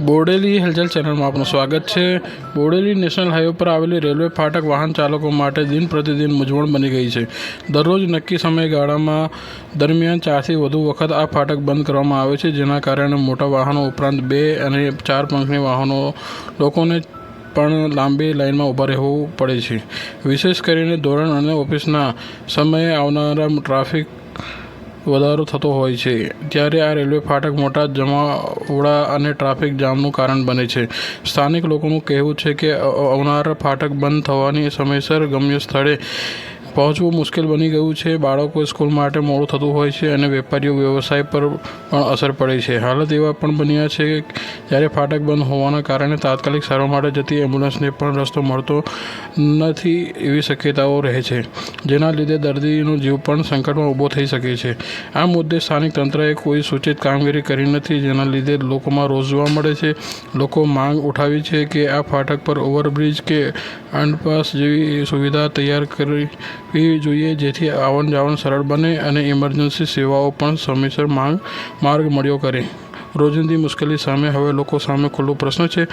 બોડેલી હલચલ ચેનલમાં આપનું સ્વાગત છે. બોડેલી નેશનલ હાઈવે પર આવેલી રેલવે ફાટક વાહન ચાલકો માટે દિન પ્રતિદિન મૂંઝવણ બની ગઈ છે. દરરોજ નક્કી સમયગાળામાં દરમિયાન ચારથી વધુ વખત આ ફાટક બંધ કરવામાં આવે છે, જેના કારણે મોટા વાહનો ઉપરાંત બે અને ચાર પંખની વાહનો લોકોને પણ લાંબી લાઇનમાં ઊભા રહેવું પડે છે. વિશેષ કરીને ધોરણ અને ઓફિસના સમયે આવનારા ટ્રાફિક વધારો થતો હોય છે. ત્યારે આ રેલવે ફાટક મોટા જમાવડા અને ટ્રાફિક જામનું કારણ બને છે. સ્થાનિક લોકોનું કહેવું છે કે આવનાર ફાટક બંધ થવાની સમયસર ગમ્ય સ્થળે પહોંચવું મુશ્કેલ બની ગયું છે. બાળકો સ્કૂલ માટે મોડું થતું હોય છે અને વેપારીઓ વ્યવસાય પર પણ અસર પડે છે. હાલત એવા પણ બન્યા છે જ્યારે ફાટક બંધ હોવાના કારણે તાત્કાલિક સારવાર માટે જતી એમ્બ્યુલન્સને પણ રસ્તો મળતો નથી એવી શક્યતાઓ રહે છે. જેના લીધે દર્દીનો જીવ પણ સંકટમાં ઊભો થઈ શકે છે. આ મુદ્દે સ્થાનિક તંત્રએ કોઈ સૂચિત કામગીરી કરી નથી. જેના લીધે લોકોમાં રોજ જોવા મળે છે. લોકો માંગ ઉઠાવી છે કે આ ફાટક પર ઓવરબ્રિજ કે અંડરપાસ જેવી સુવિધા તૈયાર કરવી જોઈએ જેથી આવન જાવન સરળ બને અને ઇમરજન્સી સેવાઓ પણ સમયસર માંગ, માર્ગ મળ્યો કરે. રોજિંદી મુશ્કેલી સામે હવે લોકો સામે ખુલ્લો પ્રશ્ન છે.